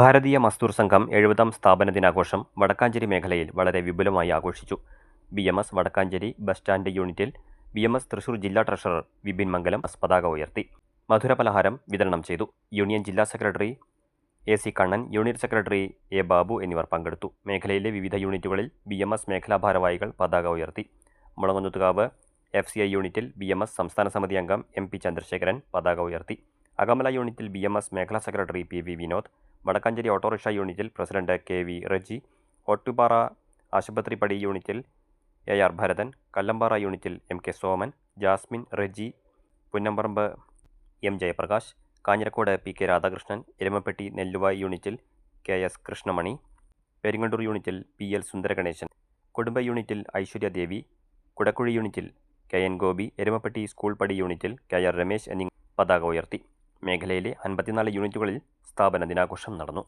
ഭാരതീയ മസ്തൂർ സംഘം എഴുപതാം സ്ഥാപന ദിനാഘോഷം വടക്കാഞ്ചേരി മേഖലയിൽ വളരെ വിപുലമായി ആഘോഷിച്ചു. B M S Vadakkanchery bus stand യൂണിറ്റിൽ ബി എം എസ് തൃശൂർ ജില്ലാ ട്രഷറർ വിപിൻ മംഗലം പതാക ഉയർത്തി. മധുര പലഹാരം വിതരണം ചെയ്തു. യൂണിയൻ ജില്ലാ secretary A C Kannan unit secretary A Babu എന്നിവർ പങ്കെടുത്തു. മേഖലയിലെ വിവിധ യൂണിറ്റുകളിൽ ബി എം എസ് മേഖലാ ഭാരവാഹികൾ പതാക ഉയർത്തി. മുളങ്ങുന്നുത്തുകാവ് എഫ് സി ഐ യൂണിറ്റിൽ ബി എം എസ് സംസ്ഥാന സമിതി അംഗം എം പി ചന്ദ്രശേഖരൻ പതാക ഉയർത്തി. അകമല യൂണിറ്റിൽ ബി എം എസ് മേഖലാ secretary P V Vinod Vadakkanchery autorickshaw യൂണിറ്റിൽ president K V Reji Ottupara Ashupathripadi യൂണിറ്റിൽ എ ആർ ഭരതൻ കല്ലമ്പാറ യൂണിറ്റിൽ M K Soman Jasmin Reji Punnamparambu M Jayaprakash Kanjirakode P K Radhakrishnan Erumapetty Nelluvai യൂണിറ്റിൽ K S കൃഷ്ണമണി പെരിങ്ങണ്ടൂർ യൂണിറ്റിൽ P L സുന്ദരഗണേശൻ കുടുംബ യൂണിറ്റിൽ ഐശ്വര്യ ദേവി കുടക്കുഴി യൂണിറ്റിൽ K N Gopi Erumapetty school പടി യൂണിറ്റിൽ കെ ആർ രമേശ് എന്നീ പതാക ഉയർത്തി. മേഖലയിലെ അൻപത്തിനാല് യൂണിറ്റുകളിൽ സ്ഥാപന ദിനാഘോഷം നടന്നു.